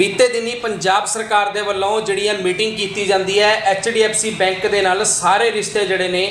ਬੀਤੇ ਦਿਨੀ ਪੰਜਾਬ ਸਰਕਾਰ ਦੇ ਵੱਲੋਂ ਜਿਹੜੀ ਹੈ ਮੀਟਿੰਗ ਕੀਤੀ ਜਾਂਦੀ ਹੈ HDFC ਬੈਂਕ ਦੇ ਨਾਲ ਸਾਰੇ ਰਿਸ਼ਤੇ ਜਿਹੜੇ ਨੇ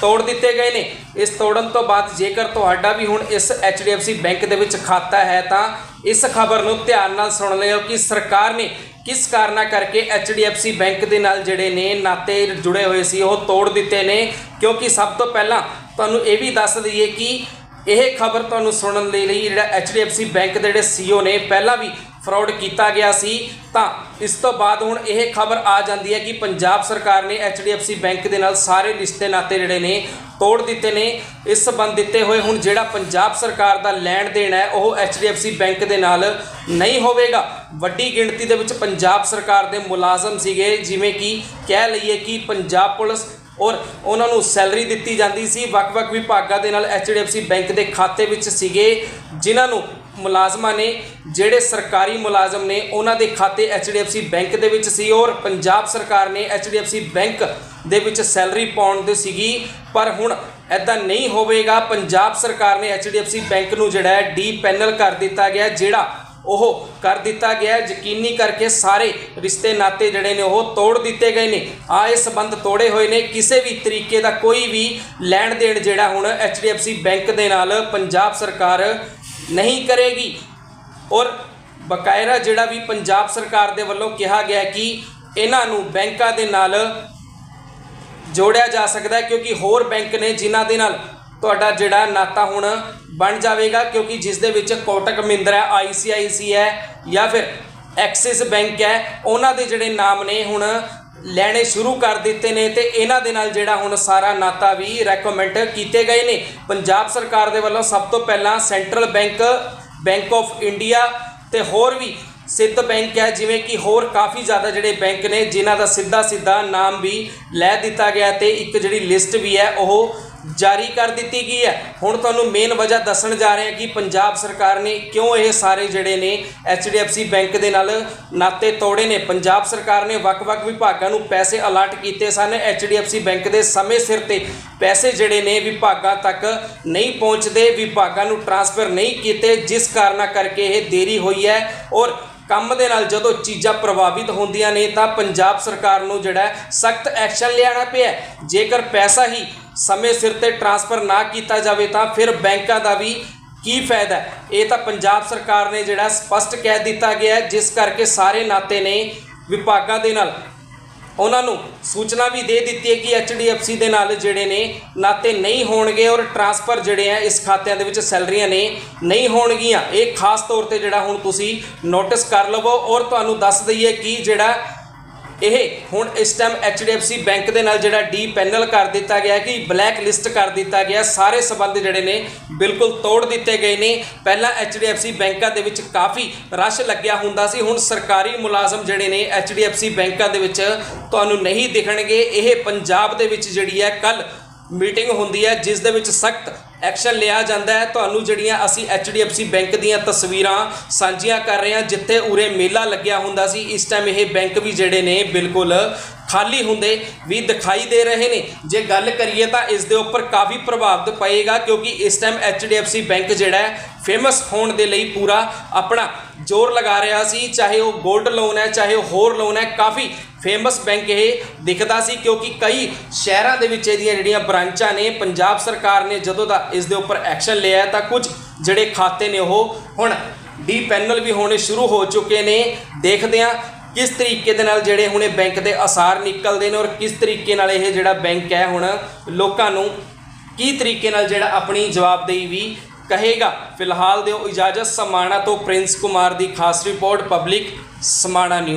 ਤੋੜ ਦਿੱਤੇ ਗਏ ਨੇ। ਇਸ ਤੋੜਨ ਤੋਂ ਬਾਅਦ ਜੇਕਰ ਤੁਹਾਡਾ ਵੀ ਹੁਣ ਇਸ HDFC ਬੈਂਕ ਦੇ ਵਿੱਚ ਖਾਤਾ ਹੈ ਤਾਂ ਇਸ ਖਬਰ ਨੂੰ ਧਿਆਨ ਨਾਲ ਸੁਣ ਲਿਓ ਕਿ ਸਰਕਾਰ ਨੇ ਕਿਸ ਕਾਰਨਾ ਕਰਕੇ HDFC ਬੈਂਕ ਦੇ ਨਾਲ ਜਿਹੜੇ ਨੇ ਨਾਤੇ ਜੁੜੇ ਹੋਏ ਸੀ, ਉਹ ਤੋੜ ਦਿੱਤੇ ਨੇ। ਕਿਉਂਕਿ ਸਭ ਤੋਂ ਪਹਿਲਾਂ ਤੁਹਾਨੂੰ ਇਹ ਵੀ ਦੱਸ ਦਈਏ ਕਿ ਇਹ ਖਬਰ ਤੁਹਾਨੂੰ ਸੁਣਨ ਦੇ ਲਈ ਜਿਹੜਾ HDFC ਬੈਂਕ ਦੇ ਜਿਹੜੇ CEO ਨੇ, ਪਹਿਲਾਂ ਵੀ ਫਰਾਡ ਕੀਤਾ ਗਿਆ ਸੀ, ਤਾਂ ਇਸ ਤੋਂ ਬਾਅਦ ਹੁਣ ਇਹ ਖਬਰ ਆ ਜਾਂਦੀ ਹੈ ਕਿ ਪੰਜਾਬ ਸਰਕਾਰ ਨੇ HDFC ਬੈਂਕ ਦੇ ਨਾਲ ਸਾਰੇ ਰਿਸ਼ਤੇ ਨਾਤੇ ਜਿਹੜੇ ਨੇ, ਤੋੜ ਦਿੱਤੇ ਨੇ। ਇਸ ਸੰਬੰਧ ਦਿੱਤੇ ਹੋਏ ਹੁਣ ਜਿਹੜਾ ਪੰਜਾਬ ਸਰਕਾਰ ਦਾ ਲੈਣ ਦੇਣ ਹੈ, ਉਹ HDFC ਬੈਂਕ ਦੇ ਨਾਲ ਨਹੀਂ ਹੋਵੇਗਾ। ਵੱਡੀ ਗਿਣਤੀ ਦੇ ਵਿੱਚ ਪੰਜਾਬ ਸਰਕਾਰ ਦੇ ਮੁਲਾਜ਼ਮ ਸੀਗੇ, ਜਿਵੇਂ ਕਿ ਕਹਿ ਲਈਏ ਕਿ ਪੰਜਾਬ ਪੁਲਿਸ ਔਰ ਉਹਨਾਂ ਨੂੰ ਸੈਲਰੀ ਦਿੱਤੀ ਜਾਂਦੀ ਸੀ। ਵੱਖ-ਵੱਖ ਵਿਭਾਗਾਂ ਦੇ ਨਾਲ HDFC ਬੈਂਕ ਦੇ ਖਾਤੇ ਵਿੱਚ ਸੀਗੇ, ਜਿਨ੍ਹਾਂ ਨੂੰ ਮੁਲਾਜ਼ਮਾਂ ਨੇ, ਜਿਹੜੇ ਸਰਕਾਰੀ ਮੁਲਾਜ਼ਮ ਨੇ, ਉਹਨਾਂ ਦੇ ਖਾਤੇ HDFC ਬੈਂਕ ਦੇ ਵਿੱਚ ਸੀ ਔਰ ਪੰਜਾਬ ਸਰਕਾਰ ਨੇ HDFC ਬੈਂਕ ਦੇ ਵਿੱਚ ਸੈਲਰੀ ਪਾਉਣ ਦੇ ਸੀਗੀ। ਪਰ ਹੁਣ ਐਦਾਂ ਨਹੀਂ ਹੋਵੇਗਾ। ਪੰਜਾਬ ਸਰਕਾਰ ਨੇ HDFC ਬੈਂਕ ਨੂੰ ਜਿਹੜਾ ਹੈ ਡੀ ਪੈਨਲ ਕਰ ਦਿੱਤਾ ਗਿਆ, ਜਿਹੜਾ ਉਹ ਕਰ ਦਿੱਤਾ ਗਿਆ ਯਕੀਨੀ ਕਰਕੇ ਸਾਰੇ ਰਿਸ਼ਤੇ ਨਾਤੇ ਜਿਹੜੇ ਨੇ, ਉਹ ਤੋੜ ਦਿੱਤੇ ਗਏ ਨੇ। ਆ ਇਹ ਸੰਬੰਧ ਤੋੜੇ ਹੋਏ ਨੇ। ਕਿਸੇ ਵੀ ਤਰੀਕੇ ਦਾ ਕੋਈ ਵੀ ਲੈਣ ਦੇਣ ਜਿਹੜਾ ਹੁਣ HDFC ਬੈਂਕ ਦੇ ਨਾਲ ਪੰਜਾਬ ਸਰਕਾਰ ਨਹੀਂ ਕਰੇਗੀ। ਔਰ ਬਕਾਇਦਾ ਜਿਹੜਾ ਵੀ ਪੰਜਾਬ ਸਰਕਾਰ ਦੇ ਵੱਲੋਂ ਕਿਹਾ ਗਿਆ ਕਿ ਇਹਨਾਂ ਨੂੰ ਬੈਂਕਾਂ ਦੇ ਨਾਲ ਜੋੜਿਆ ਜਾ ਸਕਦਾ ਕਿਉਂਕਿ ਹੋਰ ਬੈਂਕ ਨੇ ਜਿਨ੍ਹਾਂ ਦੇ ਨਾਲ ਤੁਹਾਡਾ ਜਿਹੜਾ ਨਾਤਾ ਹੁਣ ਬਣ ਜਾਵੇਗਾ ਕਿਉਂਕਿ ਜਿਸ ਦੇ ਵਿੱਚ ਕੋਟਕ ਮਹਿੰਦਰਾ ਆਈਸੀਆਈਸੀ ਹੈ ਜਾਂ ਫਿਰ ਐਕਸਿਸ ਬੈਂਕ ਹੈ, ਉਹਨਾਂ ਦੇ ਜਿਹੜੇ ਨਾਮ ਨੇ ਹੁਣ ਲੈਣੇ ਸ਼ੁਰੂ ਕਰ ਦਿੱਤੇ ਨੇ ਤੇ ਇਹਨਾਂ ਦੇ ਨਾਲ ਜਿਹੜਾ ਹੁਣ ਸਾਰਾ ਨਾਤਾ ਵੀ ਰეკਮੈਂਡ ਕੀਤੇ ਗਏ ਨੇ। ਪੰਜਾਬ ਸਰਕਾਰ ਦੇ ਵੱਲੋਂ ਸਭ ਤੋਂ ਪਹਿਲਾਂ central bank bank of India ਤੇ ਹੋਰ ਵੀ ਸਿੱਧ ਬੈਂਕ ਹੈ, ਜਿਵੇਂ ਕਿ ਹੋਰ ਕਾਫੀ ਜ਼ਿਆਦਾ ਜਿਹੜੇ ਬੈਂਕ ਨੇ, ਜਿਨ੍ਹਾਂ ਦਾ ਸਿੱਧਾ ਸਿੱਧਾ ਨਾਮ ਵੀ ਲੈ ਦਿੱਤਾ ਗਿਆ ਤੇ ਇੱਕ ਜਿਹੜੀ ਲਿਸਟ ਵੀ ਹੈ, ਉਹ ਜਾਰੀ ਕਰ ਦਿੱਤੀ ਗਈ ਹੈ। ਹੁਣ ਤੁਹਾਨੂੰ ਮੇਨ ਵਜ੍ਹਾ ਦੱਸਣ ਜਾ ਰਹੇ ਹਾਂ ਕਿ ਪੰਜਾਬ ਸਰਕਾਰ ਨੇ ਕਿਉਂ ਇਹ ਸਾਰੇ ਜਿਹੜੇ ਨੇ HDFC ਬੈਂਕ ਦੇ ਨਾਲ ਨਾਤੇ ਤੋੜੇ ਨੇ। ਪੰਜਾਬ ਸਰਕਾਰ ਨੇ ਵੱਖ-ਵੱਖ ਵਿਭਾਗਾਂ ਨੂੰ ਪੈਸੇ ਅਲਾਟ ਕੀਤੇ ਸਨ। HDFC ਬੈਂਕ ਦੇ ਸਮੇਂ ਸਿਰ ਤੇ ਪੈਸੇ ਜਿਹੜੇ ਨੇ ਵਿਭਾਗਾਂ ਤੱਕ ਨਹੀਂ ਪਹੁੰਚਦੇ। ਵਿਭਾਗਾਂ ਨੂੰ ਟ੍ਰਾਂਸਫਰ ਨਹੀਂ ਕੀਤੇ। ਜਿਸ ਕਾਰਨਾ ਕਰਕੇ ਇਹ ਦੇਰੀ ਹੋਈ ਹੈ ਔਰ ਕੰਮ ਦੇ ਨਾਲ ਜਦੋਂ ਚੀਜ਼ਾਂ ਪ੍ਰਭਾਵਿਤ ਹੁੰਦੀਆਂ ਨੇ ਤਾਂ ਪੰਜਾਬ ਸਰਕਾਰ ਨੂੰ ਜਿਹੜਾ ਸਖਤ ਐਕਸ਼ਨ ਲਿਆਣਾ ਪਿਆ ਜੇਕਰ ਪੈਸਾ ਹੀ ਸਮੇਂ ਸਿਰ ਤੇ ਟ੍ਰਾਂਸਫਰ ਨਾ ਕੀਤਾ ਜਾਵੇ ਤਾਂ ਫਿਰ ਬੈਂਕਾਂ ਦਾ ਵੀ ਕੀ ਫਾਇਦਾ ਇਹ ਤਾਂ ਪੰਜਾਬ ਸਰਕਾਰ ਨੇ ਜਿਹੜਾ ਸਪਸ਼ਟ ਕਹਿ ਦਿੱਤਾ ਗਿਆ ਜਿਸ ਕਰਕੇ ਸਾਰੇ ਨਾਤੇ ਨੇ ਵਿਭਾਗਾਂ ਦੇ ਨਾਲ ਉਹਨਾਂ ਨੂੰ ਸੂਚਨਾ ਵੀ ਦੇ ਦਿੱਤੀ ਹੈ ਕਿ HDFC ਦੇ ਨਾਲ ਜਿਹੜੇ ਨੇ ਨਾਤੇ ਨਹੀਂ ਹੋਣਗੇ ਔਰ ਟ੍ਰਾਂਸਫਰ ਜਿਹੜੇ ਆ ਇਸ ਖਾਤਿਆਂ ਦੇ ਵਿੱਚ ਸੈਲਰੀਆਂ ਨੇ ਨਹੀਂ ਹੋਣਗੀਆਂ। ਇਹ ਖਾਸ ਤੌਰ ਤੇ ਜਿਹੜਾ ਹੁਣ ਤੁਸੀਂ ਨੋਟਿਸ ਕਰ ਲਵੋ ਔਰ ਤੁਹਾਨੂੰ ਦੱਸ ਦਈਏ ਕਿ ਜਿਹੜਾ ਇਹ ਹੁਣ ਇਸ ਟਾਈਮ HDFC ਬੈਂਕ ਦੇ ਨਾਲ ਜਿਹੜਾ ਡੀ ਪੈਨਲ ਕਰ ਦਿੱਤਾ ਗਿਆ ਕਿ ਬਲੈਕ ਲਿਸਟ ਕਰ ਦਿੱਤਾ ਗਿਆ ਸਾਰੇ ਸਬੰਧ ਜਿਹੜੇ ਨੇ ਬਿਲਕੁਲ ਤੋੜ ਦਿੱਤੇ ਗਏ ਨੇ। ਪਹਿਲਾਂ HDFC ਬੈਂਕਾਂ ਦੇ ਵਿੱਚ ਕਾਫੀ ਰਸ਼ ਲੱਗਿਆ ਹੁੰਦਾ ਸੀ। ਹੁਣ ਸਰਕਾਰੀ ਮੁਲਾਜ਼ਮ ਜਿਹੜੇ ਨੇ HDFC ਬੈਂਕਾਂ ਦੇ ਵਿੱਚ ਤੁਹਾਨੂੰ ਨਹੀਂ ਦਿਖਣਗੇ। ਇਹ ਪੰਜਾਬ ਦੇ ਵਿੱਚ ਜਿਹੜੀ ਹੈ ਕੱਲ ਮੀਟਿੰਗ ਹੁੰਦੀ ਹੈ, ਜਿਸ ਦੇ ਵਿੱਚ ਸਖਤ ਐਕਸ਼ਨ ਲਿਆ ਜਾਂਦਾ ਹੈ। ਤੁਹਾਨੂੰ ਜਿਹੜੀਆਂ ਅਸੀਂ HDFC ਬੈਂਕ ਦੀਆਂ ਤਸਵੀਰਾਂ ਸਾਂਝੀਆਂ ਕਰ ਰਹੇ ਹਾਂ, ਜਿੱਥੇ ਉਰੇ ਮੇਲਾ ਲੱਗਿਆ ਹੁੰਦਾ ਸੀ। ਇਸ ਟਾਈਮ ਇਹ ਬੈਂਕ ਵੀ ਜਿਹੜੇ ਨੇ, ਬਿਲਕੁਲ ਖਾਲੀ ਹੁੰਦੇ ਵੀ ਦਿਖਾਈ ਦੇ ਰਹੇ ਨੇ। ਜੇ ਗੱਲ ਕਰੀਏ ਤਾਂ ਇਸ ਦੇ ਉੱਪਰ ਕਾਫੀ ਪ੍ਰਭਾਵਿਤ ਪਏਗਾ ਕਿਉਂਕਿ ਇਸ ਟਾਈਮ HDFC ਬੈਂਕ ਜਿਹੜਾ ਹੈ ਫੇਮਸ ਹੋਣ ਦੇ ਲਈ ਪੂਰਾ ਆਪਣਾ ਜ਼ੋਰ ਲਗਾ ਰਿਹਾ ਸੀ। ਚਾਹੇ ਉਹ 골ਡ ਲੋਨ ਹੈ, ਚਾਹੇ ਉਹ ਹੋਰ ਲੋਨ ਹੈ, ਕਾਫੀ ਫੇਮਸ ਬੈਂਕ ਇਹ ਦਿਖਦਾ ਸੀ ਕਿਉਂਕਿ ਕਈ ਸ਼ਹਿਰਾਂ ਦੇ ਵਿੱਚ ਇਹਦੀਆਂ ਜਿਹੜੀਆਂ ਬ੍ਰਾਂਚਾਂ ਨੇ, ਪੰਜਾਬ ਸਰਕਾਰ ਨੇ ਜਦੋਂ ਦਾ ਇਸ ਦੇ ਉੱਪਰ ਐਕਸ਼ਨ ਲਿਆ ਤਾਂ ਕੁਝ ਜਿਹੜੇ ਖਾਤੇ ਨੇ ਉਹ ਹੁਣ ਡੀ ਪੈਨਲ ਵੀ ਹੋਣੇ ਸ਼ੁਰੂ ਹੋ ਚੁੱਕੇ ਨੇ। ਦੇਖਦੇ ਹਾਂ ਕਿਸ ਤਰੀਕੇ ਦੇ ਨਾਲ ਜਿਹੜੇ ਹੁਣ ਇਹ ਬੈਂਕ ਦੇ ਅਸਾਰ ਨਿਕਲਦੇ ਨੇ ਔਰ ਕਿਸ ਤਰੀਕੇ ਨਾਲ ਇਹ ਜਿਹੜਾ ਬੈਂਕ ਹੈ ਹੁਣ ਲੋਕਾਂ ਨੂੰ ਕੀ ਤਰੀਕੇ ਨਾਲ ਜਿਹੜਾ ਆਪਣੀ ਜਵਾਬਦੇਹੀ ਵੀ ਕਹੇਗਾ? ਫਿਲਹਾਲ ਦਿਓ ਇਜਾਜ਼ਤ, ਸਮਾਣਾ ਤੋਂ ਪ੍ਰਿੰਸ ਕੁਮਾਰ ਦੀ ਖਾਸ ਰਿਪੋਰਟ, ਪਬਲਿਕ ਸਮਾਣਾ ਨਿਊਜ਼।